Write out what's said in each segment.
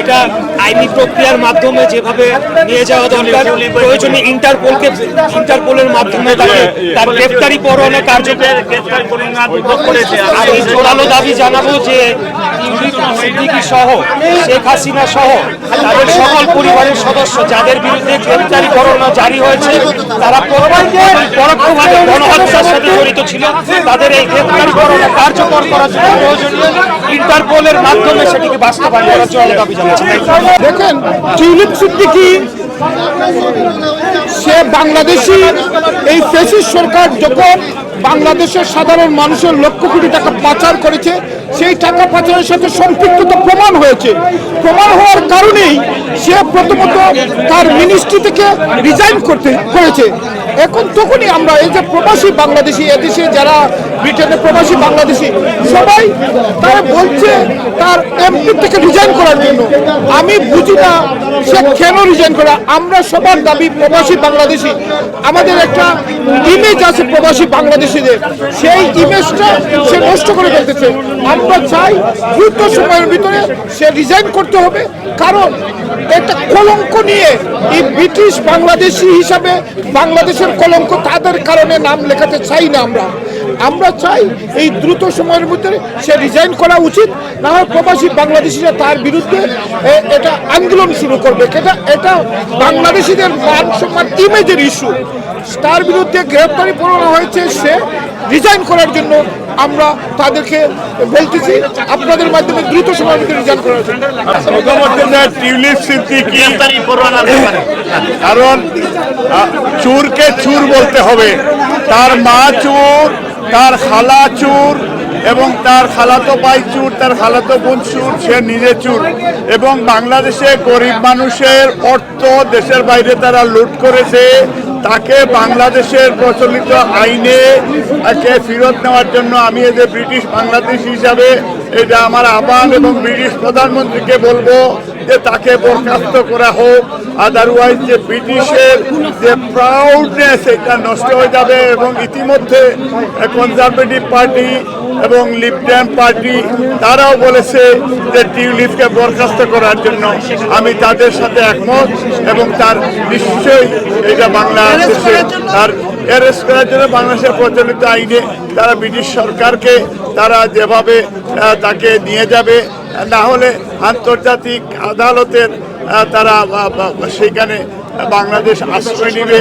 এটা আইনি প্রক্রিয়ার মাধ্যমে যেভাবে নিয়ে যাওয়া দরকার প্রয়োজনে ইন্টারপোলকে ইন্টারপোলের মাধ্যমে তাকে তার গ্রেফতারি পরোয়ানা কার্যকর আমি জোরালো দাবি জানাব যে শেখ হাসিনা সহ, তাদের সকল পরিবারের সদস্য যাদের বিরুদ্ধে গ্রেফতারি পরোয়ানা জারি হয়েছে, তারা প্রত্যেকে পরোক্ষভাবে গণহত্যার সাথে জড়িত ছিল। তাদের এই গ্রেফতারি পরোয়ানা কার্যকর করার জন্য প্রয়োজনীয় ইন্টারপোলের মাধ্যমে সেটিকে বাস্তবায়ন করার জোরালো দাবি জানাচ্ছি দেখেন বাংলাদেশি এই ফেসিস সরকার যখন বাংলাদেশের সাধারণ মানুষের লক্ষ কোটি টাকা পাচার করেছে, সেই টাকা পাচারের সাথে সম্পৃক্ততা প্রমাণ হয়েছে। প্রমাণ হওয়ার কারণেই সে প্রথমত তার মিনিস্ট্রি থেকে রিজাইন করতে করেছে এখন তখনই আমরা এই যে প্রবাসী বাংলাদেশি এদেশে যারা ব্রিটেনের প্রবাসী বাংলাদেশি। সবাই তারা বলছে তার এমপি থেকে রিজাইন করার জন্য। আমি বুঝি না সে কেন রিজাইন করে। আমরা সবার দাবি প্রবাসী বাংলাদেশি। আমাদের একটা ইমেজ আছে প্রবাসী বাংলাদেশিদের। সেই ইমেজটা সে নষ্ট করে ফেলতেছে। আমরা চাই দ্রুত সময়ের ভিতরে সে রিজাইন করতে হবে। কারণ একটা কলঙ্ক নিয়ে এই ব্রিটিশ বাংলাদেশি হিসাবে বাংলাদেশের কলঙ্ক তাদের কারণে নাম লেখাতে চাই না আমরা। আমরা চাই এই দ্রুত সময়ের মধ্যে সে রিজাইন করা উচিত না হয় প্রবাসী বাংলাদেশিরা তার বিরুদ্ধে এটা আন্দোলন শুরু করবে। এটা এটা বাংলাদেশিদের মান সম্মান ইমেজের ইস্যু তার বিরুদ্ধে গ্রেপ্তারি পড়ানো হয়েছে সে রিজাইন করার জন্য। আমরা তাদেরকে বলতেছি আপনাদের মাধ্যমে দ্রুত সময়ের মধ্যে রিজাইন করার জন্য টিউলিপ সিদ্দিকি কারণ চুরকে চুর বলতে হবে। তার মা চুর তার খালা চুর এবং তার খালাতো ভাই চুর, তার খালাতো বোন চুর, সে নিজে চুর। এবং বাংলাদেশে গরিব মানুষের অর্থ দেশের বাইরে তারা লুট করেছে। তাকে বাংলাদেশের প্রচলিত আইনে ফেরত নেওয়ার জন্য আমি এই যে ব্রিটিশ বাংলাদেশ হিসাবে এটা আমার আহ্বান এবং ব্রিটিশ প্রধানমন্ত্রীকে বলব যে তাকে বরখাস্ত করা হোক। আদারওয়াইজ যে ব্রিটিশের যে প্রাউডনেস এটা নষ্ট হয়ে যাবে এবং ইতিমধ্যে কনজারভেটিভ পার্টি এবং লিপডেম পার্টি, তারাও বলেছে যে টিউলিপকে বরখাস্ত করার জন্য আমি তাদের সাথে একমত এবং তার নিশ্চয়ই এটা বাংলাদেশে তার অ্যারেস্ট করার জন্য বাংলাদেশের প্রচলিত আইনে তারা ব্রিটিশ সরকারকে তারা যেভাবে তাকে নিয়ে যাবে, না হলে আন্তর্জাতিক আদালতের তারা সেখানে বাংলাদেশ আশ্রয় নেবে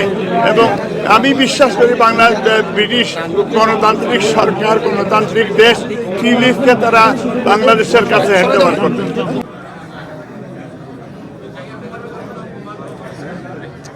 এবং আমি বিশ্বাস করি বাংলাদেশ ব্রিটিশ গণতান্ত্রিক সরকার, গণতান্ত্রিক দেশ, কি লিখতে তারা বাংলাদেশের কাছে হ্যান্ডওভার করবে।